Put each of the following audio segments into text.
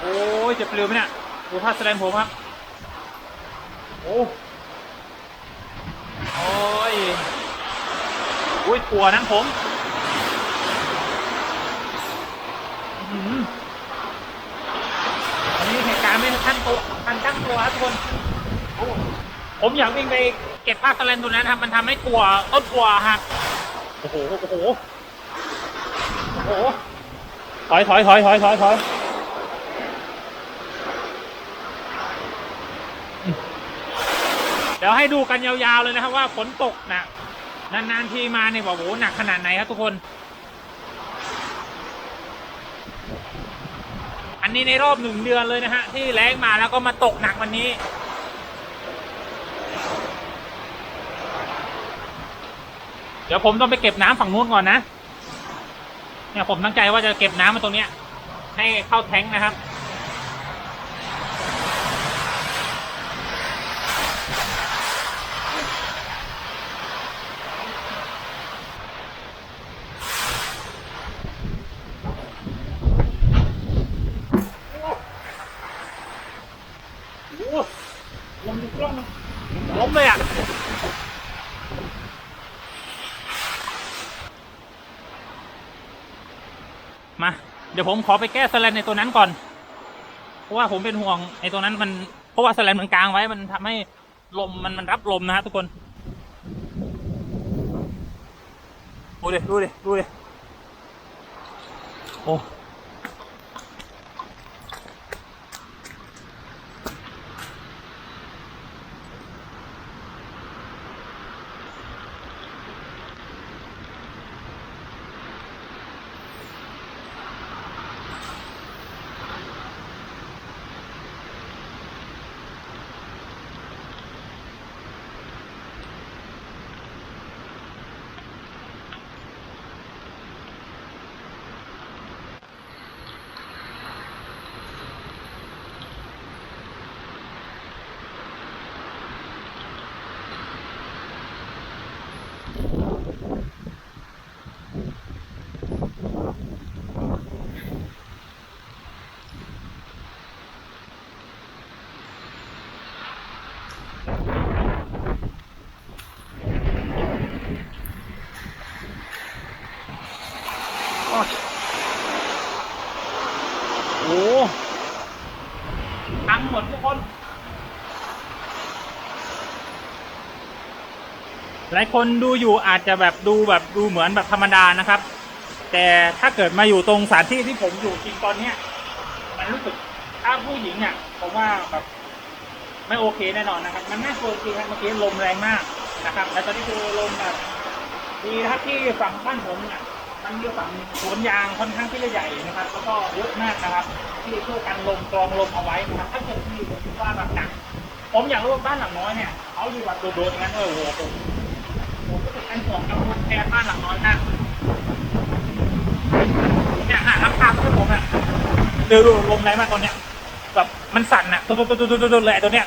โอ้ยเจ็บปลิวไหมเนี่ยดูท่าแสดงผมครับ โอ้โอ้ยอุ้ยตัวนั้นผมอือหืออันนี้เหตุการณ์ไม่ทันตัวทันตั้งตัวครับทุกคนผมอยากวิ่งไปเก็บผ้าสแลนตัวนั้นครับ มันทำให้ตัวต้นตัวหักโอ้โหโอ้โหโอ้โหถอยถอยถอยถอยถอยถอย เดี๋ยวให้ดูกันยาวๆเลยนะครับว่าฝนตกนะนานๆทีมาเนี่ยบอกโอ้โหหนักขนาดไหนครับทุกคน อันนี้ในรอบหนึ่งเดือนเลยนะฮะที่แรงมาแล้วก็มาตกหนักวันนี้เดี๋ยวผมต้องไปเก็บน้ำฝั่งนู้นก่อนนะ เนี่ยผมตั้งใจว่าจะเก็บน้ำมาตรงเนี้ย ให้เข้าแท้งนะครับ ลมดูกล้องล้มเลยอะมา เดี๋ยวผมขอไปแก้สแลนในตัวนั้นก่อน เพราะว่าผมเป็นห่วงไอ้ตัวนั้นมัน เพราะว่าสแลนมันกลางไว้มันทำให้ลมมันมันรับลมนะฮะทุกคน ดูดิดูดิดูดิโอ้ โหทั้งหมดทุกคน หลายคนดูอยู่อาจจะแบบดูแบบดูเหมือนแบบธรรมดานะครับ แต่ถ้าเกิดมาอยู่ตรงสถานที่ที่ผมอยู่จริงตอนเนี้ยมันรู้สึกถ้าผู้หญิงเนี่ยผมว่าแบบไม่โอเคแน่นอนนะครับ มันน่ากลัวจริงครับเมื่อกี้ลมแรงมากนะครับ แล้วตอนนี้คือลมแบบดีนะครับที่ฝั่งบ้านผมเนี่ย มันมีฝั่งสวนยางค่อนข้างที่จะใหญ่นะครับ แล้วก็เยอะมากนะครับ ที่ช่วยกันลมกรองลมเอาไว้นะครับถ้าเกิดที่ผมคิดว่าแบบหนักผมอยากรู้ว่าบ้านหลังน้อยเนี่ยเขาอยู่แบบโดดๆงั้นเออโอ้โหผมผมก็จะเป็นห่วงกับคนแค่บ้านหลังน้อยมากเนี่ยหารับทางให้ผมอะดูดูลมแรงมากตอนเนี้ยแบบมันสั่นอะตุ๊ดตุ๊ดตุ๊ดตุ๊ดตุ๊ดเลยตัวเนี้ย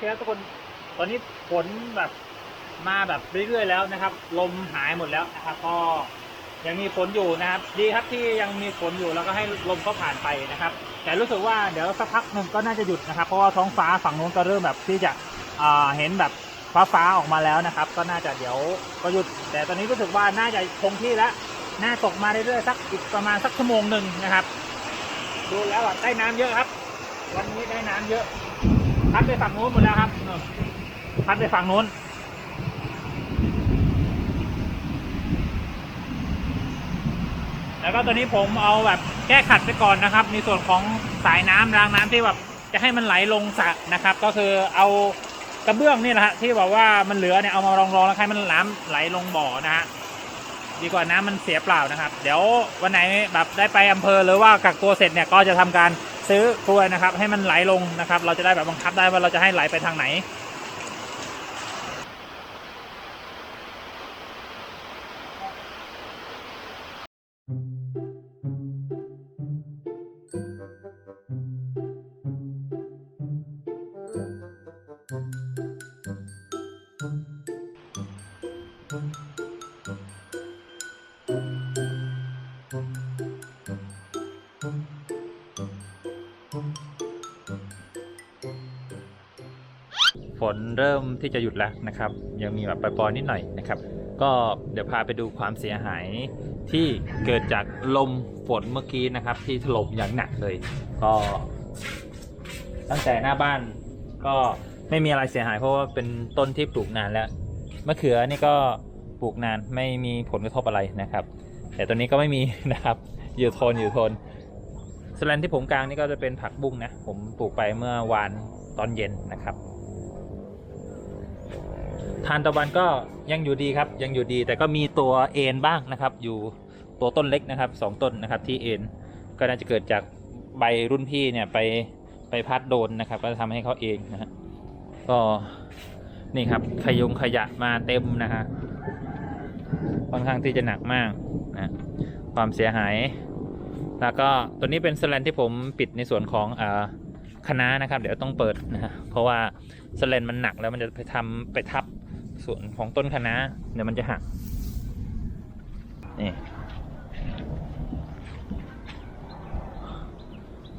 เคครับทุกคนตอนนี้ฝนแบบมาแบบเรื่อยๆแล้วนะครับ ลมหายหมดแล้วนะครับ ก็ยังมีฝนอยู่นะครับ ดีครับที่ยังมีฝนอยู่แล้วก็ให้ลมก็ผ่านไปนะครับ แต่รู้สึกว่าเดี๋ยวสักพักหนึ่งก็น่าจะหยุดนะครับ เพราะว่าท้องฟ้าฝั่งนู้นก็เริ่มแบบที่จะเห็นแบบฟ้าฟ้าออกมาแล้วนะครับ ก็น่าจะเดี๋ยวก็หยุด แต่ตอนนี้รู้สึกว่าน่าจะคงที่แล้วน่าตกมาเรื่อยๆสักอีกประมาณสักชั่วโมงหนึ่งนะครับ ดูแล้วได้น้ำเยอะครับ วันนี้ได้น้ำเยอะ พัดไปฝั่งนู้นหมดแล้วครับเออพัดไปฝั่งนู้นแล้วก็ตัวนี้ผมเอาแบบแก้ขัดไปก่อนนะครับ ในส่วนของสายน้ำรางน้ำที่แบบจะให้มันไหลลงสระนะครับ ก็คือเอากระเบื้องนี่แหละฮะที่บอกว่ามันเหลือเนี่ยเอามารองๆแล้วให้มันน้ำไหลลงบ่อนะฮะดีกว่าน้ำมันเสียเปล่านะครับ เดี๋ยววันไหนแบบได้ไปอำเภอหรือว่ากักตัวเสร็จเนี่ยก็จะทำการ ซื้อกล้วยนะครับ ให้มันไหลลงนะครับ เราจะได้แบบบังคับได้ว่าเราจะให้ไหลไปทางไหน ฝนเริ่มที่จะหยุดแล้วนะครับ ยังมีแบบปล่อยๆนิดหน่อยนะครับ ก็เดี๋ยวพาไปดูความเสียหายที่เกิดจากลมฝนเมื่อกี้นะครับ ที่ถล่มอย่างหนักเลย ก็ตั้งแต่หน้าบ้านก็ไม่มีอะไรเสียหายเพราะว่าเป็นต้นที่ปลูกนานแล้วมะเขือนี่ก็ปลูกนานไม่มีผลกระทบอะไรนะครับ แต่ตัวนี้ก็ไม่มีนะครับ อยู่ทนอยู่ทนสแลนที่ผมกลางนี่ก็จะเป็นผักบุ้งนะ ผมปลูกไปเมื่อวานตอนเย็นนะครับ ทานตะวันก็ยังอยู่ดีครับยังอยู่ดี แต่ก็มีตัวเอ็นบ้างนะครับ อยู่ตัวต้นเล็กนะครับสองต้นนะครับที่เอ็นก็น่าจะเกิดจากใบรุ่นพี่เนี่ยไปไปพัดโดนนะครับ ก็จะทำให้เขาเองนะฮะก็นี่ครับขยงขยะมาเต็มนะฮะค่อนข้างที่จะหนักมากนะความเสียหาย แล้วก็ตัวนี้เป็นสแลนที่ผมปิดในส่วนของอ่าคณะนะครับ เดี๋ยวต้องเปิดนะฮะเพราะว่าสแลนมันหนักแล้วมันจะไปทำไปทับ ส่วนของต้นคะน้าเดี๋ยวมันจะหักนี่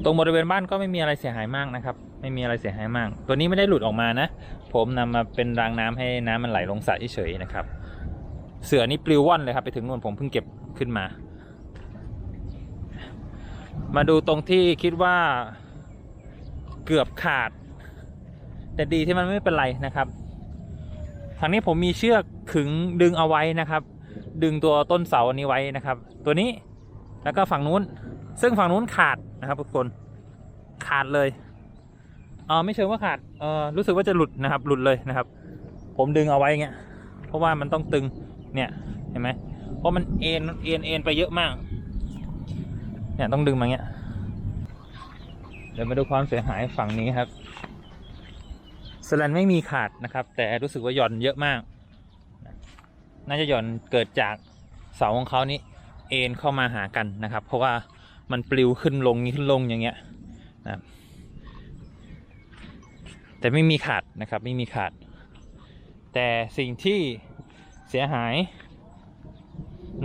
ตรงบริเวณบ้านก็ไม่มีอะไรเสียหายมากนะครับ ไม่มีอะไรเสียหายมาก ตัวนี้ไม่ได้หลุดออกมานะ ผมนำมาเป็นรางน้ำให้น้ำมันไหลลงสระเฉยๆนะครับ เสือนี่ปลิวว่อนเลยครับไปถึงนู่นผมเพิ่งเก็บขึ้นมา มาดูตรงที่คิดว่าเกือบขาด แต่ดีที่มันไม่เป็นไรนะครับ ทางนี้ผมมีเชือกขึงดึงเอาไว้นะครับ ดึงตัวต้นเสาอันนี้ไว้นะครับ ตัวนี้แล้วก็ฝั่งนู้น ซึ่งฝั่งนู้นขาดนะครับทุกคนขาดเลยเออไม่เชิงว่าขาดเออรู้สึกว่าจะหลุดนะครับ หลุดเลยนะครับ ผมดึงเอาไว้เงี้ยเพราะว่ามันต้องตึงเนี่ยเห็นไหมเพราะมันเอ็นเอ็นเอ็นไปเยอะมาก เนี่ยต้องดึงมาเงี้ยเดี๋ยวมาดูความเสียหายฝั่งนี้ครับ สแลนไม่มีขาดนะครับ แต่รู้สึกว่าหย่อนเยอะมาก น่าจะหย่อนเกิดจากเสาของเขานี้เอ็นเข้ามาหากันนะครับ เพราะว่ามันปลิวขึ้นลงนี้ขึ้นลงอย่างเงี้ยนะแต่ไม่มีขาดนะครับไม่มีขาด แต่สิ่งที่เสียหาย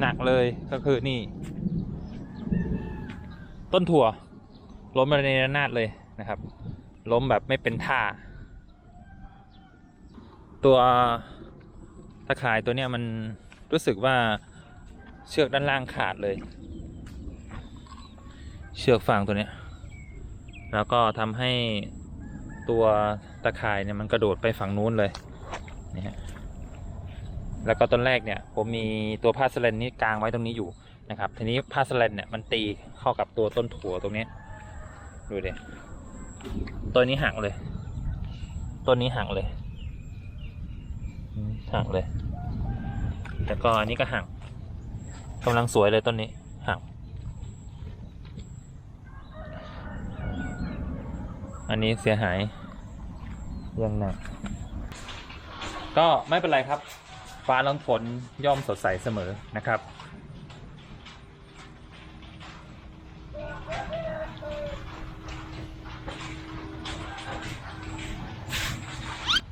หนักเลยก็คือนี่ ต้นถั่วล้มระเนระนาดเลยนะครับ ล้มแบบไม่เป็นท่า ตัวตะข่ายตัวเนี้ยมันรู้สึกว่าเชือกด้านล่างขาดเลย เชือกฟางตัวเนี้ยแล้วก็ทำให้ตัวตะข่ายเนี่ยมันกระโดดไปฝั่งนู้นเลยนี่ฮะแล้วก็ต้นแรกเนี่ยผมมีตัวผ้าสแลนนี้กางไว้ตรงนี้อยู่นะครับ ทีนี้ผ้าสแลนเนี่ยมันตีเข้ากับตัวต้นถั่วตรงนี้ดูดิตัวนี้หักเลยต้นนี้หักเลย หักเลยแล้วก็อันนี้ก็หักกำลังสวยเลยต้นนี้หักอันนี้เสียหายยังหนักก็ไม่เป็นไรครับ ฟ้าหลังฝนย่อมสดใสเสมอนะครับ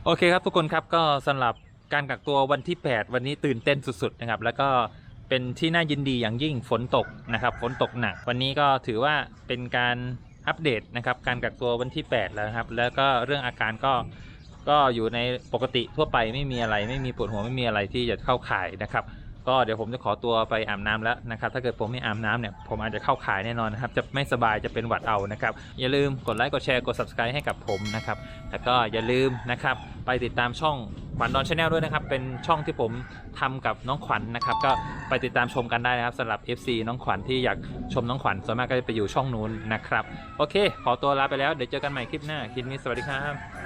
โอเคครับทุกคนครับก็สำหรับ การกักตัววันที่ 8 วันนี้ตื่นเต้นสุดๆนะครับ แล้วก็เป็นที่น่ายินดีอย่างยิ่งฝนตกนะครับ ฝนตกหนัก วันนี้ก็ถือว่าเป็นการอัปเดตนะครับ การกักตัววันที่ 8 แล้วครับ แล้วก็เรื่องอาการก็ก็อยู่ในปกติทั่วไปไม่มีอะไร ไม่มีปวดหัวไม่มีอะไรที่จะเข้าข่ายนะครับ ก็เดี๋ยวผมจะขอตัวไปอาบน้ำแล้วนะครับ ถ้าเกิดผมไม่อาบน้ำเนี่ย ผมอาจจะเข้าขายแน่นอนนะครับ จะไม่สบายจะเป็นหวัดเอานะครับ อย่าลืมกดไลค์กดแชร์กด subscribe ให้กับผมนะครับ แล้วก็อย่าลืมนะครับ ไปติดตามช่องขวัญดอนชาแนลด้วยนะครับ เป็นช่องที่ผมทำกับน้องขวัญนะครับ ก็ไปติดตามชมกันได้นะครับสำหรับ FC น้องขวัญที่อยากชมน้องขวัญส่วนมากก็จะไปอยู่ช่องนู้นนะครับ โอเค ขอตัวลาไปแล้ว เดี๋ยวเจอกันใหม่คลิปหน้า คลิปนี้สวัสดีครับ